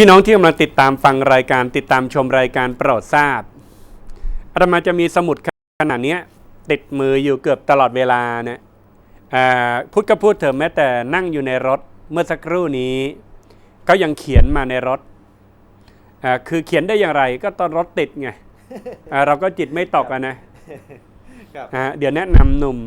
พี่น้องที่กำลังติดตามฟังรายการติดตามชมรายการโปรดทราบอาตมาจะมีสมุดขนาดเนี้ยติดมืออยู่เกือบตลอดเวลานะอ่าพูดก็พูดเถอะแม้แต่นั่งอยู่ในรถเมื่อสักครู่นี้ ก็ยังเขียนมาในรถอ่าคือเขียนได้อย่างไรก็ตอนรถติดไงอ่าเราก็จิตไม่ตกอะนะครับอ่าเดี๋ยวแนะนำหนุ่ม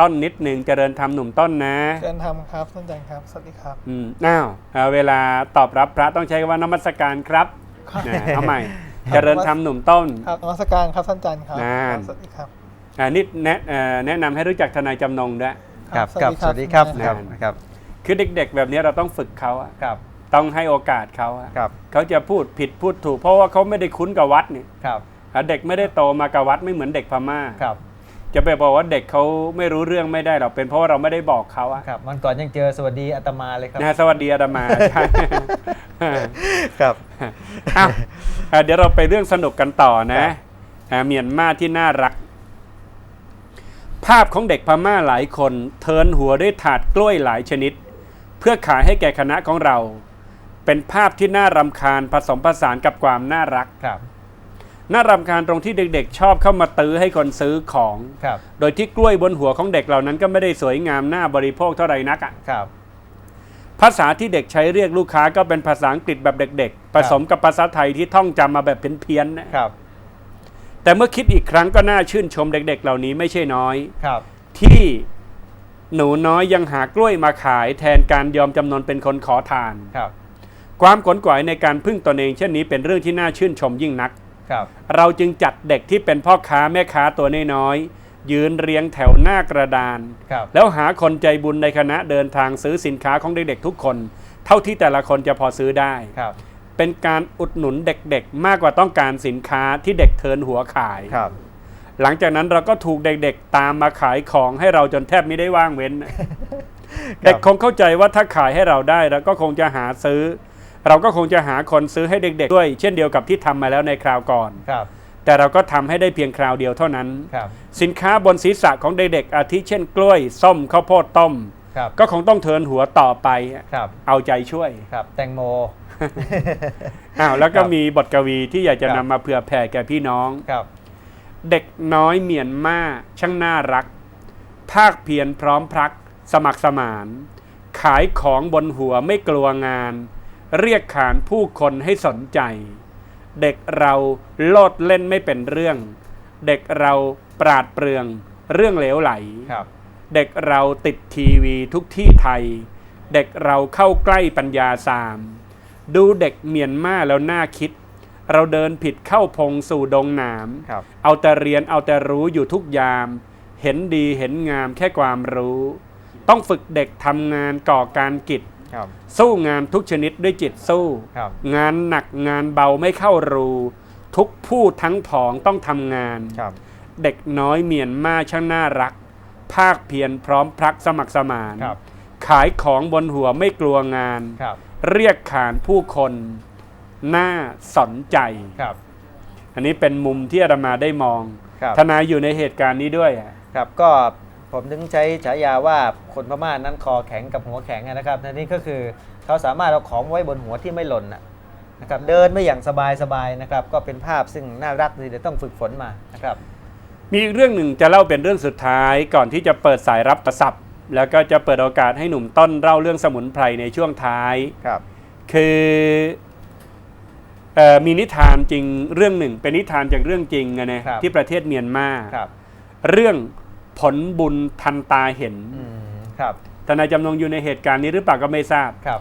ต้นนิดหนึ่งเจริญธรรมหนุ่มต้นนะเชิญทำครับท่านอาจารย์ครับสวัสดีครับอืมอ้าวอ่าเวลาตอบรับพระต้องใช้คำว่านมัสการครับครับนะเอาใหม่เจริญธรรมหนุ่มต้นครับนมัสการครับท่านอาจารย์ครับนั่นสวัสดีครับอ่านิดแนะเอ่อแนะนำให้รู้จักทนายจำนงด้วยครับครับสวัสดีครับท่านคอารับจารย์ครับ คือเด็กๆ แบบนี้เราต้องฝึกเขาอะครับต้องให้โอกาสเขาอะครับเขาจะพูดผิดพูดถูก เพราะว่าเขาไม่ได้คุ้นกับวัดนี่ครับอ่าเด็กไม่ได้โตมากับวัดไม่เหมือนเด็กพม่าครับ จะไปบอกว่าเด็กเขาไม่รู้เรื่องไม่ได้หรอกเป็นเพราะว่าเราไม่ได้บอกเขาอะครับวันก่อนยังเจอสวัสดีอาตมาเลยครับนะสวัสดีอาดามาใช่ครับอ้าวอะเดี๋ยวเราไปเรื่องสนุกกันต่อคนะรับอ่าเมียนมาที่น่ารัก ภาพของเด็กพม่าหลายคน เทินหัวด้วยถาดกล้วยหลายชนิด เพื่อขายให้แก่คณะของเรา เป็นภาพที่น่ารำคาญผสมผสานกับความน่ารัก ครับ น่ารำคาญตรงที่เด็กๆ ชอบเข้ามาตื้อให้คนซื้อของ ครับ โดยที่กล้วยบนหัวของเด็กเหล่านั้นก็ไม่ได้สวยงามน่าบริโภคเท่าไหร่นักอะครับ ภาษาที่เด็กใช้เรียกลูกค้าก็เป็นภาษาอังกฤษแบบเด็ก ๆ ผสมกับภาษาไทยที่ท่องจำมาแบบเพี้ยนๆนะครับ แต่เมื่อคิดอีกครั้งก็น่าชื่นชมเด็ก ๆ เหล่านี้ไม่ใช่น้อย ครับ ที่หนูน้อยยังหากล้วยมาขาย แทนการยอมจำนนเป็นคนขอทาน ครับ ความขนขวายในการพึ่งตนเองเช่นนี้เป็นเรื่องที่น่าชื่นชมยิ่งนักครับ เราจึงจัดเด็กที่เป็นพ่อค้าแม่ค้าตัวน้อยๆยืนเรียงแถวหน้ากระดานครับแล้วหาคนใจบุญในคณะเดินทางซื้อสินค้าของเด็กๆทุกคน เท่าที่แต่ละคนจะพอซื้อได้ครับเป็นการอุดหนุนเด็กๆ มากกว่าต้องการสินค้าที่เด็กเทินหัวขายครับหลังจากนั้นเราก็ถูกเด็กๆ ตามมาขายของให้เราจนแทบไม่ได้ว่างเว้น เด็กคงเข้าใจว่าถ้าขายให้เราได้เราก็คงจะหาซื้อ เราก็คงจะหาคนซื้อให้เด็กๆด้วย เช่นเดียวกับที่ทำมาแล้วในคราวก่อนครับแต่เราก็ทำให้ได้เพียงคราวเดียวเท่านั้นครับสินค้าบนศีรษะของเด็กๆอาทิเช่นกล้วย ส้มข้าวโพดต้มครับก็คงต้องเทินหัวต่อไปครับเอาใจช่วยครับ แตงโมอ้าวแล้วก็ครับมีบทกวีที่อยากจะครันำบมาเผื่อแผ่แก่พี่น้องครับ เด็กน้อยเมียนมาช่างน่ารัก ภาคเพียรพร้อมพรัก สมัครสมาน ขายของบนหัวไม่กลัวงาน เรียกขานผู้คนให้สนใจ เด็กเราโลดเล่นไม่เป็นเรื่อง เด็กเราปราดเปรื่อง เรื่องเหลวไหล ครับ เด็กเราติดทีวีทุกที่ไทย เด็กเราเข้าใกล้ปัญญาสาม ดูเด็กเมียนมาแล้วน่าคิด เราเดินผิดเข้าพงสู่ดงหนาม ครับ เอาแต่เรียนเอาแต่รู้อยู่ทุกยาม เห็นดีเห็นงามแค่ความรู้ ต้องฝึกเด็กทำงานก่อการกิจครับ สู้งานทุกชนิดด้วยจิตสู้ครับงานหนักงานเบาไม่เข้ารู ทุกผู้ทั้งผองต้องทำงานครับเด็กน้อยเมียนมาช่างน่ารัก ภาคเพียรพร้อมพรักสมัครสมานครับขายของบนหัวไม่กลัวงานครับเรียกขานผู้คนน่าสนใจครับอันนี้เป็นมุมที่อาตมาได้มองครับทนายอยู่ในเหตุการณ์นี้ด้วยอะครับก็ ผมถึงใช้ฉายาว่าคนพม่านั้นคอแข็งกับหัวแข็งอะนะครับนั่นนี่ก็คือเขาสามารถเอาของไว้บนหัวที่ไม่หล่นนะนะครับเดินไม่อย่างสบายๆนะครับก็เป็นภาพซึ่งน่ารักเลยเดี๋ยวต้องฝึกฝนมานะครับมีอีกเรื่องหนึ่งจะเล่าเป็นเรื่องสุดท้ายก่อนที่จะเปิดสายรับประสับแล้วก็จะเปิดโอกาสให้หนุ่มต้นเล่าเรื่องสมุนไพรในช่วงท้ายครับ คือเออมีนิทานจริงเรื่องหนึ่ง เป็นนิทานจากเรื่องจริงอะนะครับที่ประเทศเมียนมาครับเรื่อง ผลบุญทันตาเห็นอืมครับทนายจำนงอยู่ในเหตุการณ์นี้หรือเปล่าก็ไม่ทราบครับ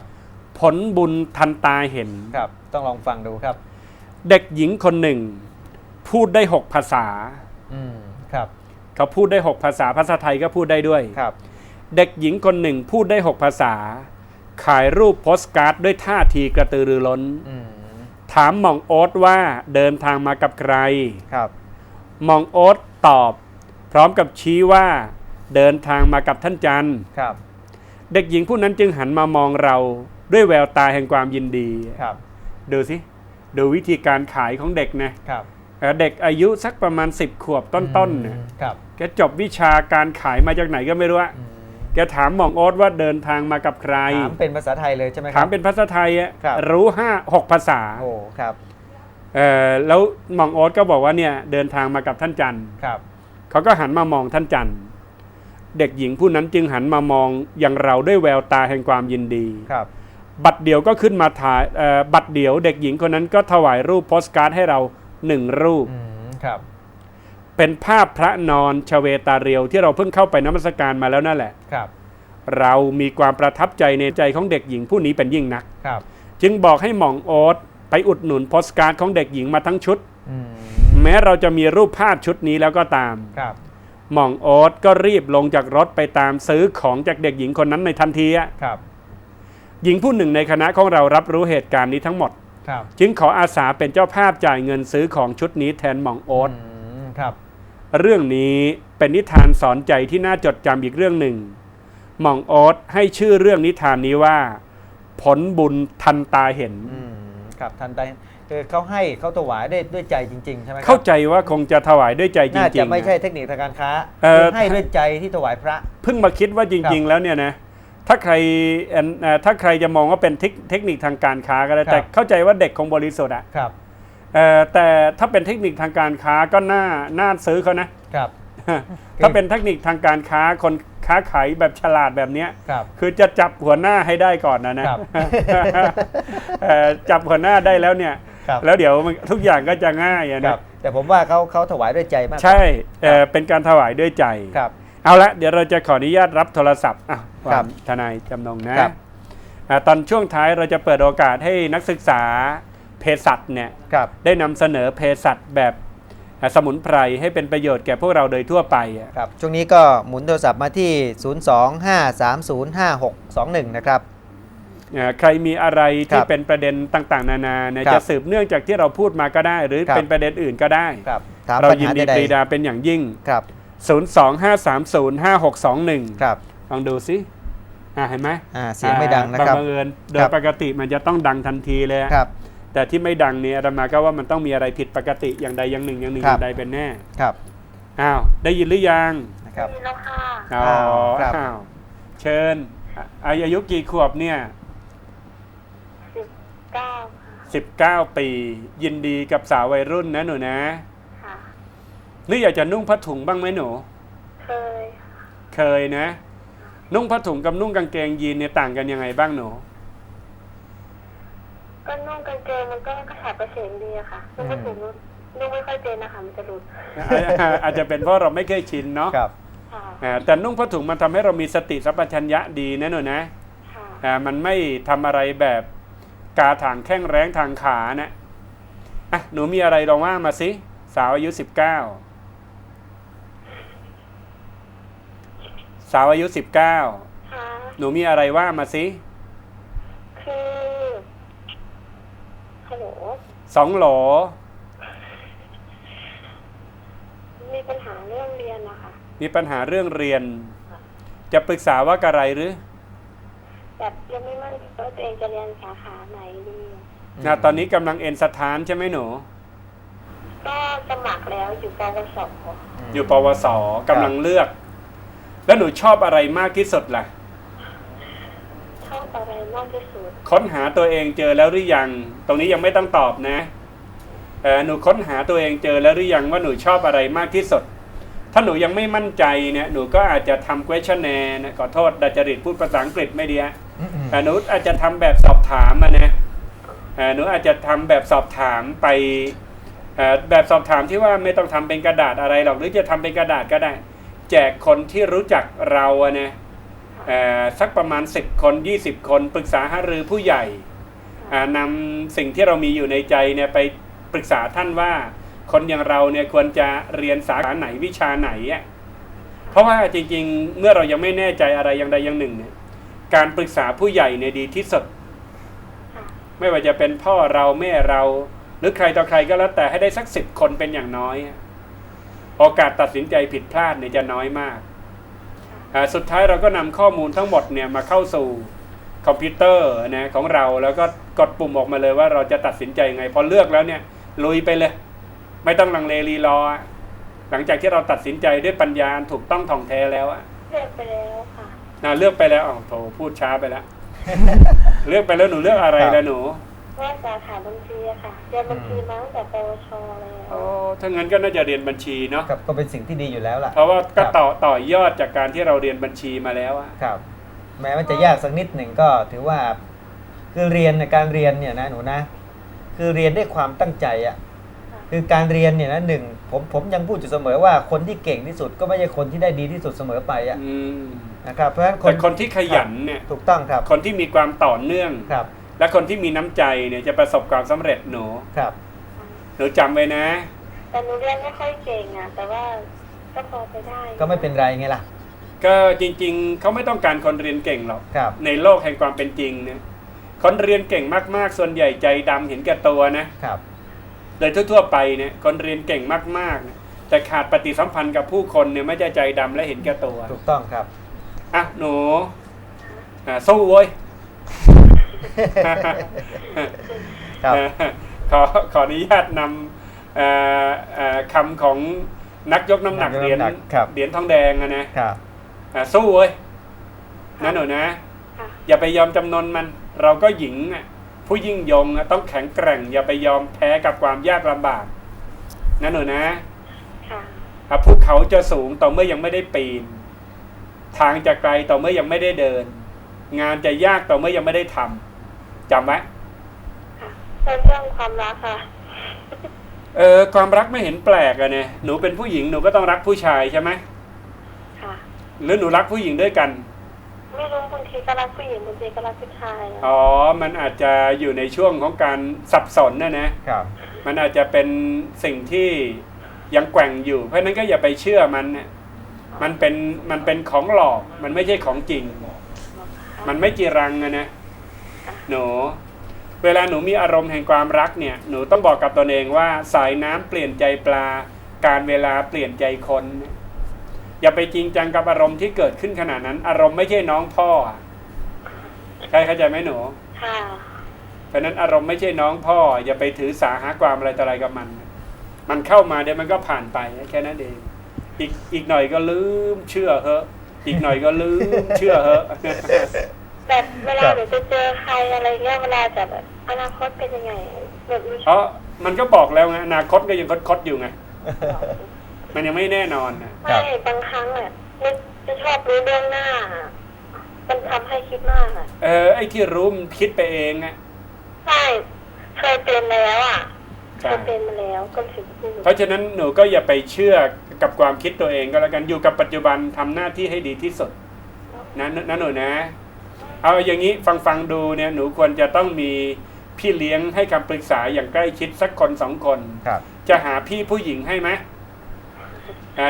ผลบุญทันตาเห็นครับ ต้องลองฟังดูครับ เด็กหญิงคนหนึ่ง พูดได้หกภาษาอืมครับ เขาพูดได้หกภาษาภาษาไทยก็พูดได้ด้วยครับ เด็กหญิงคนหนึ่งพูดได้หกภาษา ขายรูปโปสการ์ดด้วยท่าทีกระตือรือร้นอืมถามหมองโอ๊ตว่าเดินทางมากับใครครับหมองโอ๊ตตอบ พร้อมกับชี้ว่าเดินทางมากับท่านจันทร์ครับ เด็กหญิงผู้นั้นจึงหันมามองเราด้วยแววตาแห่งความยินดีครับ ดูสิดูวิธีการขายของเด็กนะครับเอ่อเด็กอายุสักประมาณ 10 ขวบต้นๆเนี่ยครับแกจบวิชาการขายมาจากไหนก็ไม่รู้อะอืมแกถามหม่องโอ๊ตว่าเดินทางมากับใคร ถามเป็นภาษาไทยเลยใช่ไหมคถารัมเป็นภาษาไทยอะครับรู้ห้าหกภาษา โอ้ครับ เออแล้วหม่องโอ๊ตก็บอกว่าเนี่ยเดินทางมากับท่านจันทร์ครับ เขาก็หันมามองท่านจันทร์ เด็กหญิงผู้นั้นจึงหันมามองอย่างเราด้วยแววตาแห่งความยินดีครับ บัตรเดียวก็ขึ้นมาถ่ายเอ่อบัตรเดียว เด็กหญิงคนนั้นก็ถวายรูปโปสการ์ดให้เราหนึ่งรูปอืมครับ เป็นภาพพระนอนชเวตาเรียวที่เราเพิ่งเข้าไปนมัสการมาแล้วนั่นแหละครับ เรามีความประทับใจในใจของเด็กหญิงผู้นี้เป็นยิ่งนักครับ จึงบอกให้หม่องโอ๊ตไปอุดหนุนโปสการ์ดของเด็กหญิงมาทั้งชุดอืม แม้เราจะมีรูปภาพชุดนี้แล้วก็ตาม ครับ หม่องโอ๊ตก็รีบลงจากรถไปตามซื้อของจากเด็กหญิงคนนั้นในทันทีอะครับ หญิงผู้หนึ่งในคณะของเรารับรู้เหตุการณ์นี้ทั้งหมด ครับจึงขออาสาเป็นเจ้าภาพจ่ายเงินซื้อของชุดนี้แทนหม่องโอ๊ต อืมครับ เรื่องนี้เป็นนิทานสอนใจที่น่าจดจำอีกเรื่องหนึ่ง หม่องโอ๊ตให้ชื่อเรื่องนิทานนี้ว่า ผลบุญทันตาเห็น อืมครับทันใด คือเขาให้เขาถวายได้ด้วยใจจริงๆใช่ไหมครับเข้าใจว่าคงจะถวายด้วยใจจริงๆน่าจะไม่ใช่นะเทคนิคทางการค้าเอ่อคือให้ด้วยใจที่ถวายพระ เพิ่งมาคิดว่าจริง ๆ แล้วเนี่ยนะถ้าใครเอ่อเอ่อถ้าใครจะมองว่าเป็นเทคเทคนิคทางการค้าก็ได้ครับแต่เข้าใจว่าเด็กคงบริสุทธิ์อะครับเอ่อแต่ถ้าเป็นเทคนิคทางการค้าก็น่าน่าซื้อเขานะครับถ้าเป็นเทคนิคทางการค้าคนค้าขายแบบฉลาดแบบเนี้ยครับคือจะจับหัวหน้าให้ได้ก่อนนะนะครับเอ่อจับหัวหน้าได้แล้วเนี่ย ครับ แล้วเดี๋ยวมันทุกอย่างก็จะง่ายอะครันะบ แต่ผมว่าเขาเขาถวายด้วยใจมากกว่า ใช่เอ่อเป็นการถวายด้วยใจ ครับ เอาละเดี๋ยวเราจะขออนุญาตรับโทรศัพท์อะครับทนายจำนงนะครับ อะตอนช่วงท้ายเราจะเปิดโอกาสให้นักศึกษาเภสัชเนี่ยครับ ได้นำเสนอเภสัชแบบอะสมุนไพรให้เป็นประโยชน์แก่พวกเราโดยทั่วไปอะ ครับ ช่วงนี้ก็หมุนโทรศัพท์มาที่ 025305621 นะครับอะ ใครมีอะไรครัที่บเป็นประเด็นต่าง ๆ นานาเนี่ยครับจะสืบเนื่องจากที่เราพูดมาก็ได้ หรือครับเป็นประเด็นอื่นก็ได้ครับถามเราปัญยินหาดีใดปรีดาเป็นอย่างยิ่งๆครับ025305621ครับลองดูสิอะเห็นไหมอ่าเสียงไม่ดังนะครับบังเอิญโดครัยบปกติมันจะต้องดังทันทีเลยอะครับ แต่ที่ไม่ดังเนี่ยอาตมาก็ว่ามันต้องมีอะไรผิดปกติอย่างใดอย่างหนึ่งอย่างหนึ่งคอรับย่างใดเป็นแน่ครับอ้าวได้ยินหรือยังนะครับมีแล้วค่ะอ๋อครับอ้าวเชิญอะอายุกี่ขวบเนี่ยสิบ เก้าค่ะ19 ปี ยินดีกับสาววัยรุ่นนะหนูนะค่ะ นึกอยากจะนุ่งผ้าถุงบ้างไหมหนู เคยเคยนะ นุ่งผ้าถุงกับนุ่งกางเกงยีนเนี่ยต่างกันยังไงบ้างหนู ก็นุ่งกางเกงมันก็กระฉับกระเฉงดีอะค่ะนุ่งไม่ถูกนุ่งนุ่งไม่ค่อยเป็นนะคะมันจะหลุดอาจจะเป็นเพราะเราไม่เคยชินเนาะครับ ค่ะอ่าแต่นุ่งผ้าถุงมันทำให้เรามีสติสัมปชัญญะดีนะหนูนะ ค่ะ อ่ามันไม่ทำอะไรแบบ กาถางแข้งแรงทางขานะอะหนูมีอะไรลองว่ามาสิ สาวอายุสิบเก้าสาวอายุสิบเก้าค่ะหนูมีอะไรว่ามาสิ คือฮัลโหลสองโหลมีปัญหาเรื่องเรียนนะคะมีปัญหาเรื่องเรียน จะปรึกษาว่าอะไรหรือ แบบยังไม่มั่นใจว่าตัวเองจะเรียนสาขาไห นดีนะตอนนี้กำลังเอ็นสถานใช่ไหมหนู ก็สมัครแล้วอยู่ปวสอยู่ปวสกำลังเลือก แล้วหนูชอบอะไรมากที่สุดล่ะ ชอบอะไรมากที่สุดค้นหาตัวเองเจอแล้วหรือยัง ตรงนี้ยังไม่ต้องตอบนะเออหนูค้นหาตัวเองเจอแล้วหรือยังว่าหนูชอบอะไรมากที่สุด ถ้าหนูยังไม่มั่นใจเนี่ยหนูก็อาจจะทำ questionnaire นะขอโทษดัจจริตพูดภาษาอังกฤษไม่ดีอะเอ่อหนูอาจจะทำแบบสอบถามมานะเอ่อ หนูอาจจะทำแบบสอบถามไปแบบสอบถามที่ว่าไม่ต้องทำเป็นกระดาษอะไรหรอกหรือจะทำเป็นกระดาษก็ได้ แจกคนที่รู้จักเราอะนะเอ่อสักประมาณ 10 คน 20 คนปรึกษาหารือผู้ใหญ่อ่านำสิ่งที่เรามีอยู่ในใจเนี่ยไปปรึกษาท่านว่า คนอย่างเราเนี่ยควรจะเรียนสาขาไหนวิชาไหนอะเพราะว่าจริงๆ เมื่อเรายังไม่แน่ใจอะไรอย่างใดอย่างหนึ่งเนี่ยการปรึกษาผู้ใหญ่เนี่ยดีที่สุด ไม่ว่าจะเป็นพ่อเราแม่เรา หรือใครต่อใครก็แล้วแต่ให้ได้สักสิบคนเป็นอย่างน้อยอะโอกาสตัดสินใจผิดพลาดเนี่ยจะน้อยมากอ่าสุดท้ายเราก็นำข้อมูลทั้งหมดเนี่ยมาเข้าสู่คอมพิวเตอร์นะของเราแล้วก็กดปุ่มออกมาเลยว่าเราจะตัดสินใจยังไง พอเลือกแล้วเนี่ยลุยไปเลย ไม่ต้องลังเลรีรออะหลังจากที่เราตัดสินใจด้วยปัญญาถูกต้องท่องแท้แล้วอะเลือกไปแล้วค่ะชน่าเลือกไปแล้วอ๋อโถพูดช้าไปแล้ว เลือกไปแล้วหนูเลือกอะไรครับแล้วหนูว่าสาขาบัญชีอะค่ะเรียนบัญชีมาตั้งแต่ปวชเลยอ๋อถ้างั้นก็น่าจะเรียนบัญชีเนาะครับก็เป็นสิ่งที่ดีอยู่แล้วล่ะเพราะว่าก็ครับต่อต่อยอดจากการที่เราเรียนบัญชีมาแล้วอะครับ แม้มันจะยากสักนิดหนึ่งก็ถือว่า คือเรียนเนี่ยการเรียนเนี่ยนะหนูนะ คือเรียนด้วยความตั้งใจอะ คือการเรียนเนี่ยนะหนึ่งผมผมยังพูดอยู่เสมอว่าคนที่เก่งที่สุดก็ไม่ใช่คนที่ได้ดีที่สุดเสมอไปอะอืมนะครับเพราะฉะนั้นคแต่นคนที่ขยันเนี่ย ถูกต้องครับคนที่มีความต่อเนื่อง ครับและคนที่มีน้ำใจเนี่ยจะประสบความสำเร็จหนูครับหนูจำไว้นะ แต่หนูเรียนไม่ค่อยเก่งอะแต่ว่าก็พอไปได้ก็ไม่เป็นไรไงล่ะก็จริงๆ เขาไม่ต้องการคนเรียนเก่งหรอก ครับในโลกแห่งความเป็นจริงเนี่ยคนเรียนเก่งมากๆ ส่วนใหญ่ใจดำเห็นแก่ตัวนะ ครับ โดยทั่วๆไปเนี่ยคนเรียนเก่งมากๆเนี่ยแต่ขาดปฏิสัมพันธ์กับผู้คนเนี่ยไม่ใช่ใจดำและเห็นแก่ตัว ถูกต้องครับ อะหนูอะสู้เว้ยครับเอ่อขอขออนุญาตนำเอ่อเอ่อคำของนักยกน้ำหนักนักยกเหรียญน้ำหนักครับเหรียญทองแดงอะนะครับอะสู้เว้ยนั่นหนูนะค่ะอย่าไปยอมจำนนมัน เราก็หญิงอะ ผู้ยิ่งยงอะต้องแข็งแกร่ง อย่าไปยอมแพ้กับความยากลำบากนั่นหนูนะค่ะอะภูเขาจะสูงต่อเมื่อยังไม่ได้ปีน ทางจะไกลต่อเมื่อยังไม่ได้เดิน งานจะยากต่อเมื่อยังไม่ได้ทำจำไว้ค่ะแล้วเรื่องความรักค่ะเออความรักไม่เห็นแปลกอะเนี่ยหนูเป็นผู้หญิงหนูก็ต้องรักผู้ชายใช่ไหมค่ะหรือหนูรักผู้หญิงด้วยกัน ไม่รู้บางทีก็รักผู้หญิงบางทีก็รักผู้ชายอะอ๋อ มันอาจจะอยู่ในช่วงของการสับสนนะนะ ครับ มันอาจจะเป็นสิ่งที่ยังแกว่งอยู่ เพราะฉะนั้นก็อย่าไปเชื่อมันเนี่ยมันเป็นมันเป็นของหลอก มันไม่ใช่ของจริง มันไม่จีรังอะนะหนูเวลาหนูมีอารมณ์แห่งความรักเนี่ยหนูต้องบอกกับตนเองว่าสายน้ำเปลี่ยนใจปลา การเวลาเปลี่ยนใจคน อย่าไปจริงจังกับอารมณ์ที่เกิดขึ้นขนาดนั้น อารมณ์ไม่ใช่น้องพ่ออะใครเข้าใจไหมหนูค่ะเพราะฉะนั้นอารมณ์ไม่ใช่น้องพ่อ อย่าไปถือสาหาความอะไรต่ออะไรกับมัน มันเข้ามาเดี๋ยวมันก็ผ่านไปแค่นั้นเองอีกอีกหน่อยก็ลืมเชื่อเหอะ อีกหน่อยก็ลืมเชื่อเหอะแบบเวลาครับหนูจะเจอใครอะไรเงี้ยเวลาจะแบบอนาคตเป็นยังไงแบบรู้เพราะมันก็บอกแล้วไงอนาคตก็ยังคดๆอยู่ไง มันยังไม่แน่นอนนะครัไม่บบางครั้งอะนึกจะชอบรู้เรื่องหน้าอะมันทำให้คิดมากอะเออไอ้ที่รู้มันคิดไปเองอะใช่เคยเป็นแล้วอะเคใช่ยเป็นมาแล้วก็ถึงพูดเพราะฉะนั้นหนูก็อย่าไปเชื่อกับความคิดตัวเองก็แล้วกันอยู่กับปัจจุบันทำหน้าที่ให้ดีที่สุดนะนะหนูนะ เอาอย่างนี้ฟังฟังดูเนี่ยหนูควรจะต้องมีพี่เลี้ยงให้คำปรึกษาอย่างใกล้ชิดสักคนสองคน ครับ จะหาพี่ผู้หญิงให้ไหมอ่า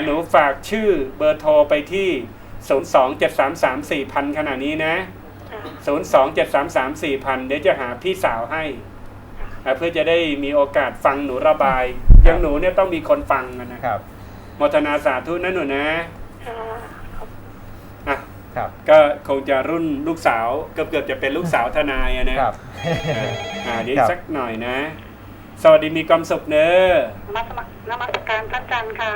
หนูฝากชื่อเบอร์โทรไปที่ 0 2 7 3 3 4พันขณะนี้นะค่ะ0 2 7 3 3 4พันเดี๋ยวจะหาพี่สาวให้อ่าเพื่อจะได้มีโอกาสฟังหนูระบายอย่างหนูเนี่ยต้องมีคนฟังอะนะครับโมทนาสาธุนะหนูนะค่ะขอบอะครับก็คงจะรุ่นลูกสาวเกือบเกือบๆจะเป็นลูกสาวทนายอะนะครับอ่าอ่าเดี๋ยวครับสักหน่อยนะ สวัสดีมีความสุขเนอะนมัสมนมัสการพระอาจารย์ค่ะ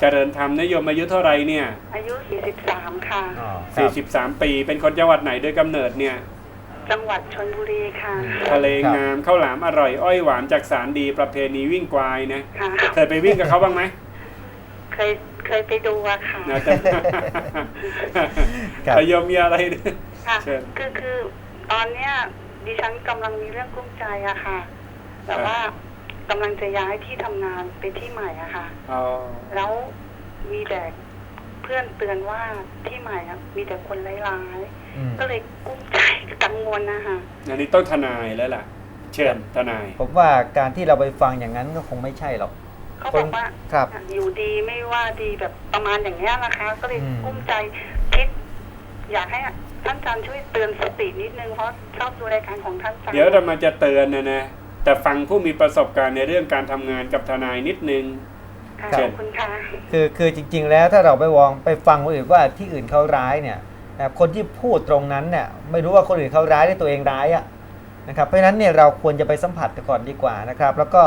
เจริญธรรมนโยมอายุเท่าไหรเนี่ยอายุ 43 ค่ะ อ๋อครับ 43 ปี เป็นคนจังหวัดไหนโดยกำเนิดเนี่ย จังหวัดชนบุรีค่ะ ทะเลงามข้าวหลามอร่อยอ้อยหวานจากสารดีประเพณีวิ่งควายนะค่ะ เคยไปวิ่งกับเขาบ้างไหมเคยเคยไปดูอะค่ะ นะแต่ครับ โยมมีอะไร ค่ะ เชิญคือคือตอนเนี้ยดิฉันกำลังมีเรื่องกุ้มใจอะค่ะ แต่ว่า กำลังจะย้ายที่ทำงานไปที่ใหม่อะค่ะ อ๋อแล้วมีแต่เพื่อนเตือนว่าที่ใหม่อะมีแต่คนร้ายอืมๆ ก็เลยกุ้มใจกังวลนะคะอันนี้ต้องทนายแล้วล่ะ เชิญทนาย ผมว่าการที่เราไปฟังอย่างนั้นก็คงไม่ใช่หรอก เขาบอกว่า ครับ อยู่ดีไม่ว่าดีแบบประมาณอย่างเงี้ยนะคะ ก็เลยอืม กุ้มใจคิด อยากให้ท่านอาจารย์ช่วยเตือนสตินิดนึงเพราะชอบดูรายการของท่านอาจารย์เดี๋ยวเรามาจะเตือนนะนะ แต่ฟังผู้มีประสบการณ์ในเรื่องการทำงานกับทนายนิดนึง ค่ะเชิขญอบคุณค่ะ คือคือจริง ๆ แล้วถ้าเราไปวองไปฟังคนอื่นว่าที่อื่นเขาร้ายเนี่ยนะคนที่พูดตรงนั้นเนี่ยไม่รู้ว่าคนอื่นเขาร้ายหรือตัวเองร้ายอะนะครับเพราะฉะนั้นเนี่ยเราควรจะไปสัมผัสก่อนดีกว่านะครับ แล้วก็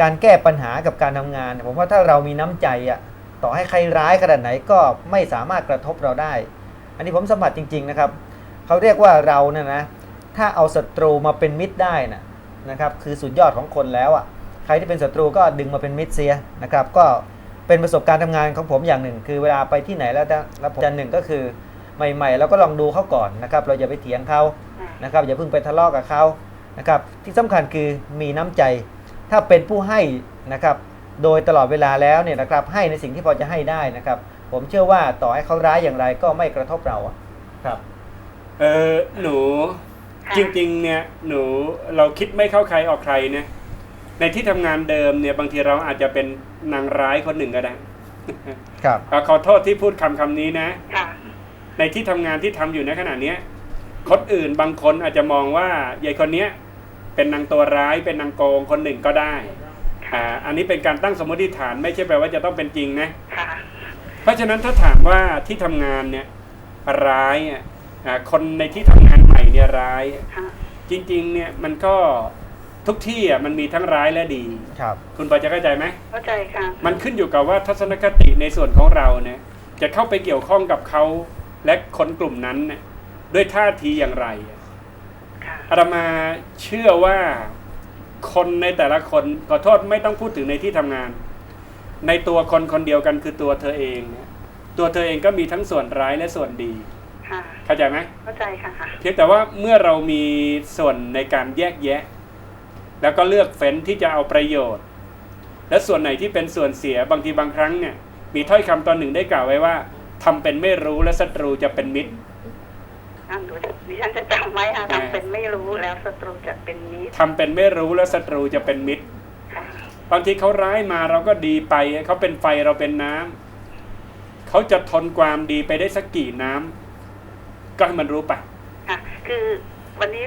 การแก้ปัญหากับการทำงานเนี่ยผมว่าถ้าเรามีน้ำใจอะต่อให้ใครร้ายขนาดไหนก็ไม่สามารถกระทบเราได้ อันนี้ผมสัมผัสจริง ๆ นะครับเขาเรียกว่าเราเนี่ยนะถ้าเอาศัตรูมาเป็นมิตรได้นะ นะครับคือสุดยอดของคนแล้วอะ่ะใครที่เป็นศัตรูก็ดึงมาเป็นมิตรเสียนะครับก็เป็นประสบการณ์ทำงานของผมอย่างหนึ่ง คือเวลาไปที่ไหนแล้วจะแล้วผมอย่างหนึ่งก็คือใหม่ๆเราก็ลองดูเขาก่อนนะครับเราอย่าไปเถียงเขานะครับอย่าเพิ่งไปทะเลาะกับเขานะครับที่สำคัญคือมีน้ำใจ ถ้าเป็นผู้ให้นะครับโดยตลอดเวลาแล้วเนี่ยนะครับให้ในสิ่งที่พอจะให้ได้นะครับ ผมเชื่อว่าต่อให้เขาร้ายอย่างไรก็ไม่กระทบเราครับเออหนู จริงๆเนี่ยหนูเราคิดไม่เข้าใครออกใครเนี่ยในที่ทำงานเดิมเนี่ยบางทีเราอาจจะเป็นนางร้ายคนหนึ่งก็ได้ ครับอะขอโทษที่พูดคำคำนี้นะค่ะในที่ทำงานที่ทำอยู่ในขณะเนี้ยคนอื่นบางคนอาจจะมองว่ายายคนเนี้ยเป็นนางตัวร้ายเป็นนางโกงคนหนึ่งก็ได้อ่าอันนี้เป็นการตั้งสมมติฐานไม่ใช่แปลว่าจะต้องเป็นจริงนะค่ะเพราะฉะนั้นถ้าถามว่าที่ทำงานเนี่ยร้ายอะอ่าคนในที่ทำงานให ม่เนี่ยร้าย ค่ะจริงๆ เนี่ยมันก็ทุกที่อะมันมีทั้งร้ายและดี ครับ คุณพอจะเข้าใจไหม เข้าใจค่ะ มันขึ้นอยู่กับว่าทัศนคติในส่วนของเราเนี่ยจะเข้าไปเกี่ยวข้องกับเขาและคนกลุ่มนั้นเนี่ยด้วยท่าทีอย่างไรอะค่ะ อาตมาเชื่อว่าคนในแต่ละคนขอโทษไม่ต้องพูดถึงในที่ทำงาน ในตัวคนคนเดียวกันคือตัวเธอเองเนี่ยตัวเธอเองก็มีทั้งส่วนร้ายและส่วนดี ค่ะ เข้าใจไหมเข้าใจค่ะ เพียงแต่ว่าเมื่อเรามีส่วนในการแยกแยะ แล้วก็เลือกเฟ้นที่จะเอาประโยชน์ และส่วนไหนที่เป็นส่วนเสียบางทีบางครั้งเนี่ย มีถ้อยคำตอนหนึ่งได้กล่าวไว้ว่าทำเป็นไม่รู้และศัตรูจะเป็นมิตรอะหนูดิฉันจะจำไว้ค่ะทำเป็นไม่รู้แล้วศัตรูจะเป็นมิตรทำเป็นไม่รู้และศัตรูจะเป็นมิตรค่ะบางทีเขาร้ายมาเราก็ดีไปเขาเป็นไฟเราเป็นน้ำเขาจะทนความดีไปได้สักกี่น้ำ ก็ให้มันรู้ไปค่ะคือวันนี้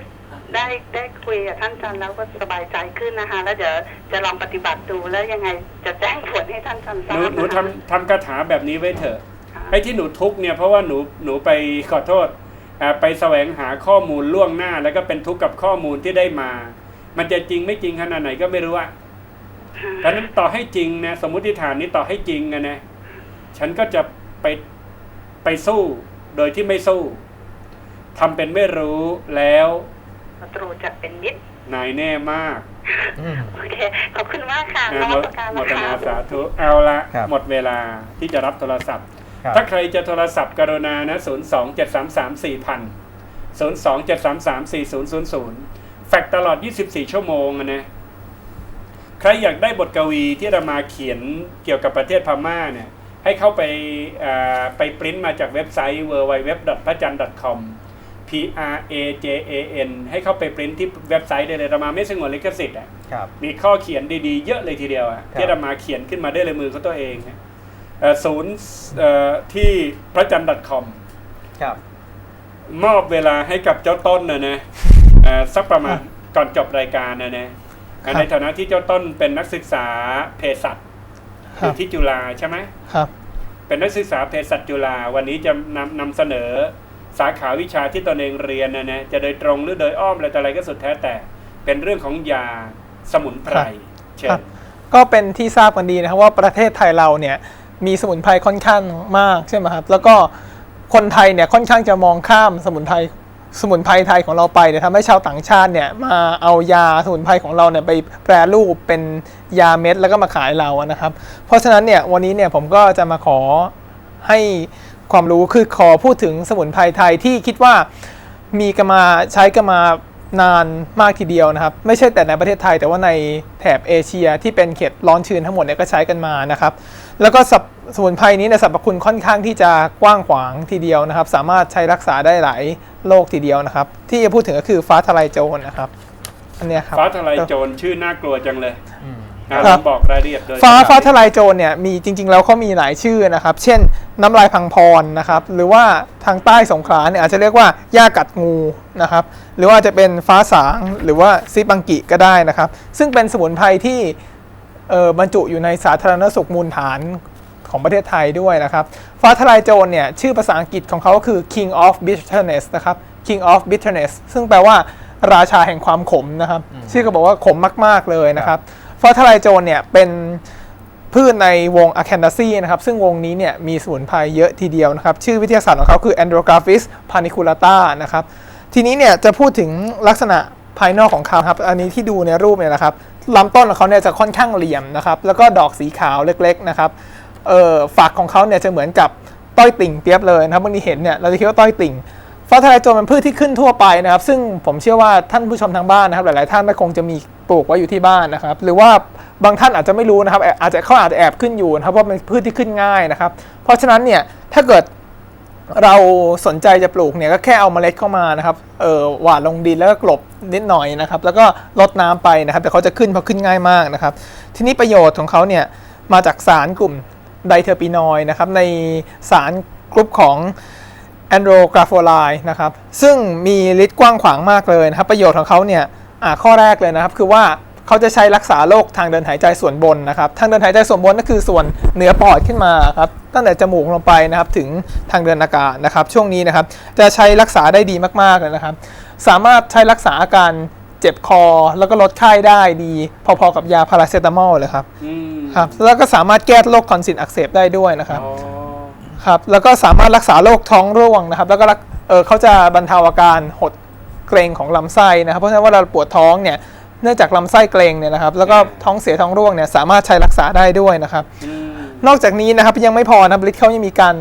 ได้ได้คุยกับท่านอาจารย์แล้วก็สบายใจขึ้นนะคะแล้วเดี๋ยวจะลองปฏิบัติดูแล้วยังไงจะแจ้งผลให้ท่านอาจารย์ทหรานูบหนูนะคะทำทำคาถาแบบนี้ไว้เถอะค่ะไอ้ที่หนูทุกข์เนี่ยเพราะว่าหนูหนูไปขอโทษอ่าไปแสวงหาข้อมูลล่วงหน้า แล้วก็เป็นทุกข์กับข้อมูลที่ได้มา มันจะจริงไม่จริงขนาดไหนก็ไม่รู้อะเพราะฉะนั้นต่อให้จริงนะสมมุติฐานนี้ต่อให้จริงอะนะฉันก็จะไปไปสู้โดยที่ไม่สู้ ทำเป็นไม่รู้แล้วศัตรูจะเป็นมิตรนายแน่มากอืมโอเค ขอบคุณมากค่ะนะนหมมัดสการหมนะดคะนาสาธุเอาละ ครับหมดเวลาที่จะรับโทรศัพท์ ครับ ถ้าใครจะโทรศัพท์กรุณานะ 0 2 7 3 3 4 0 0 0 0 2 7 3 3 4 0 0 0 แฟกตลอด 24 ชั่วโมงอะนะ ใครอยากได้บทกวีที่เรามาเขียนเกี่ยวกับประเทศพม่าเนี่ย ให้เข้าไปอ่าไปปริ้นมาจากเว็บไซต์ w w w p r a j a n com p r a j a n ให้เข้าไปปริ้นที่เว็บไซต์ได้เลยเรามาไม่สงวนลิขสิทธิ์อะครับ มีข้อเขียนดีๆ เยอะเลยทีเดียวอะครับที่เรามาเขียนขึ้นมาด้วยลายมือของตัวเองนะเอ่อศูนย์เอ่อที่พระจันทร์ .com ครับ มอบเวลาให้กับเจ้าต้นนะนะเอ่อสักประมาณก่อนจบรายการนะนะครับในฐานะที่เจ้าต้นเป็นนักศึกษาเภสัชอครัยู่บที่จุฬาใช่ไหมครับ เป็นนักศึกษาเภสัชจุฬาวันนี้จะนำนำเสนอ สาขาวิชาที่ตนเองเรียนนะนะจะโดยตรงหรือโดยอ้อมอะไรต่ออะไรก็สุดแท้แต่ เป็นเรื่องของยาสมุนไพรเชิครับญก็เป็นที่ทราบกันดีนะครับว่าประเทศไทยเราเนี่ยมีสมุนไพรค่อนข้างมากใช่ไหมครับแล้วก็คนไทยเนี่ยค่อนข้างจะมองข้ามสมุนไพรสมุนไพรไทยของเราไปเนี่ยทำให้ชาวต่างชาติเนี่ยมาเอายาสมุนไพรของเราเนี่ยไปแปรรูปเป็นยาเม็ดแล้วก็มาขายเราอะนะครับ เพราะฉะนั้นเนี่ยวันนี้เนี่ยผมก็จะมาขอให้ ความรู้คือขอพูดถึงสมุนไพรไทยที่คิดว่ามีกันมาใช้กันมานานมากทีเดียวนะครับ ไม่ใช่แต่ในประเทศไทย แต่ว่าในแถบเอเชียที่เป็นเขตร้อนชื้นทั้งหมดเนี่ยก็ใช้กันมานะครับ แล้วก็สรรพสมุนไพรนี้เนี่ยสรรพคุณค่อนข้างที่จะกว้างขวางทีเดียวนะครับ สามารถใช้รักษาได้หลายโรคทีเดียวนะครับ ที่จะพูดถึงก็คือฟ้าทลายโจรนะครับอันเนี้ยครับฟ้าทลายโจรชื่อน่ากลัวจังเลย อืมอะครัลบองบอกรายละเอียดโดยฟ้าฉบับฟ้าทลายโจรเนี่ยมีจริง ๆ แล้วเขามีหลายชื่อนะครับ เช่นน้ำลายพังพรนะครับหรือว่าทางใต้สงขลาเนี่ยอาจจะเรียกว่าหญ้ากัดงูนะครับหรือว่าจะเป็นฟ้าสางหรือว่าซิบังกิก็ได้นะครับ ซึ่งเป็นสมุนไพรที่เอ่อบรรจุอยู่ในสาธารณสุขมูลฐานของประเทศไทยด้วยนะครับ ฟ้าทลายโจรเนี่ยชื่อภาษาอังกฤษของเขาก็คือ king of bitterness นะครับ king of bitterness ซึ่งแปลว่าราชาแห่งความขมนะครับ ชื่อก็บอกว่าขมมาก ๆ เลยนะครับ ฟ้าทลายโจรเนี่ยเป็นพืชในวง a c a n a c e นะครับ ซึ่งวงนี้เนี่ยมีสมุนไพรเยอะทีเดียวนะครับ ชื่อวิทยาศาสตร์ของเขาคือ Andrographis paniculata นะครับ ทีนี้เนี่ยจะพูดถึงลักษณะภายนอกของเขาครับ อันนี้ที่ดูในรูปเนี่ยนะครับลำต้นของเขาเนี่ยจะค่อนข้างเหลี่ยมนะครับ แล้วก็ดอกสีขาวเล็กๆนะครับ เอ่อฝักของเขาเนี่ยจะเหมือนกับต้อยติ่งเปียบเลยนะครับบางทีเห็นเนี่ยเราจะคิดว่าต้อยติ่งฟ้าทลายโจรเป็นพืชที่ขึ้นทั่วไปนะครับ ซึ่งผมเชื่อว่าท่านผู้ชมทางบ้านนะครับ หลาย ๆ ท่านก็คงจะมี ปลูกไว้อยู่ที่บ้านนะครับ หรือว่าบางท่านอาจจะไม่รู้นะครับ อาจจะเขาอาจจะแอบขึ้นอยู่นะครับเพราะเป็นพืชที่ขึ้นง่ายนะครับ เพราะฉะนั้นเนี่ยถ้าเกิดเราสนใจจะปลูกเนี่ยก็แค่เอาเมล็ดเข้ามานะครับ เออหว่านลงดินแล้วก็กลบนิดหน่อยนะครับ แล้วก็รดน้ำไปนะครับ แต่เขาจะขึ้นเพราะขึ้นง่ายมากนะครับ ทีนี้ประโยชน์ของเขาเนี่ยมาจากสารกลุ่มไดเทอร์ปีนอยนะครับ ในสารกลุ่มของแอนโดรกราโฟไลนะครับ ซึ่งมีฤทธิ์กว้างขวางมากเลยนะครับ ประโยชน์ของเขาเนี่ย ข้อแรกเลยนะครับคือว่าเขาจะใช้รักษาโรคทางเดินหายใจส่วนบนนะครับทางเดินหายใจส่วนบนก็คือส่วนเหนือปอดขึ้นมาครับตั้งแต่จมูกลงไปนะครับถึงทางเดินอากาศนะครับ ช่วงนี้นะครับจะใช้รักษาได้ดีมากๆเลยนะครับ สามารถใช้รักษาอาการเจ็บคอแล้วก็ลดไข้ได้ดีพอๆกับยาพาราเซตามอลเลยครับอืมครับแล้วก็สามารถแก้โรคคอนซิลอักเสบได้ด้วยนะครับอ๋อครับแล้วก็สามารถรักษาโรคท้องร่วงนะครับ แล้วก็รักเออเขาจะบรรเทาอาการหด เกร็งของลำไส้นะครับเพราะฉะนั้นเว่าเราปวดท้องเนี่ยเนื่องจากลำไส้เกร็งเนี่ยนะครับ แล้วก็ท้องเสียท้องร่วงเนี่ยสามารถใช้รักษาได้ด้วยนะครับอืมนอกจากนี้นะครับยังไม่พอนะครับฤทธิ์เขายังมีการ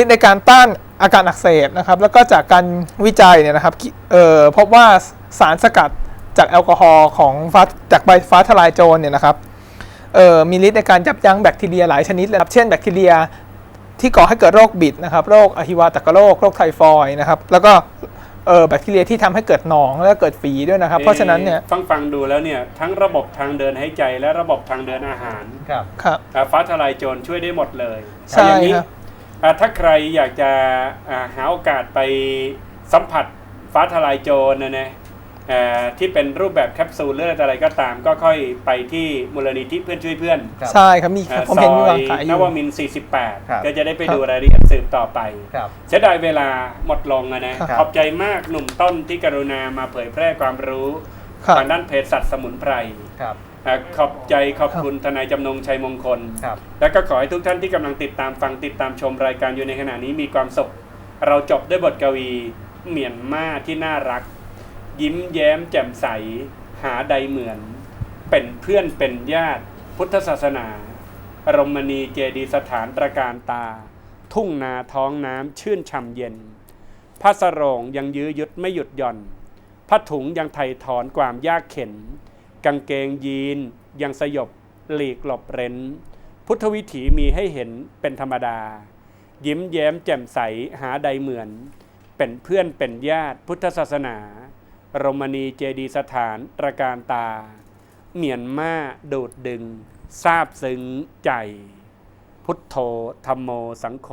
ฤทธิ์ในการต้านอาการอักเสบนะครับ แล้วก็จากการวิจัยเนี่ยนะครับเอ่อพบว่าสารสกัดจากแอลกอฮอล์ของฟ้าจากใบฟ้าทลายโจรเนี่ยนะครับเอ่อมีฤทธิ์ในการยับยั้งแบคทีเรียหลายชนิดเลยครับเช่นแบคทีเรียที่ก่อให้เกิดโรคบิดนะครับ โรคอหิวาตกโรค โรคไทฟอยด์นะครับ แล้วก็ เอ่อแบคทีเรียที่ทำให้เกิดหนองและเกิดฝีด้วยนะครับ เพราะฉะนั้นเนี่ยฟังฟังดูแล้วเนี่ยทั้งระบบทางเดินหายใจและระบบทางเดินอาหารครับครับอ่าฟ้าทลายโจรช่วยได้หมดเลยใช่เอาอย่างนี้ครับอ่าถ้าใครอยากจะอ่าหาโอกาสไปสัมผัสฟ้าทลายโจรนะนะเอ่อ ที่เป็นรูปแบบแคปซูลหรืออะไรก็ตาม ก็ค่อยไปที่มูลนิธิเพื่อนช่วยเพื่อนครับ ใช่ครับมีอ่าผมซเห็นอมีวางยขายอนยู่ วมินทร์ครับ 48 ก็จะได้ไปครับดูรายละเอียดสืบต่อไป ครับ เสียดายเวลาหมดลงอะนะครัขอบใจมากหนุ่มต้นที่กรุณามาเผยแพร่ความรู้ครับ ทางด้านเภสัชสมุนไพรครับ อ่าขอบใจขอบคุณทนายจำนงชัยมงคล ครับ แล้วก็ขอให้ทุกท่านที่กำลังติดตามฟังติดตามชมรายการอยู่ในขณะนี้มีความสุข เราจบด้วยบทกวีเหมียนมาที่น่ารัก ยิ้มแย้มแจ่มใส หาใดเหมือน เป็นเพื่อนเป็นญาติ พุทธศาสนา รมณีเจดีสถานตระการตา ทุ่งนาท้องน้ำชื่นช่ำเย็นผ้าสรงยังยื้อยุดไม่หยุดหย่อนผ้าถุงยังไถ่ถอนความยากเข็น กางเกงยีนยังสยบหลีกหลบเร้น พุทธวิถีมีให้เห็นเป็นธรรมดา ยิ้มแย้มแจ่มใสหาใดเหมือน เป็นเพื่อนเป็นญาติพุทธศาสนา รมณีเจดีสถานตระการตา เมียนมาดูดดึงทราบซึ้งใจ พุทโธธรรมโมสังโฆ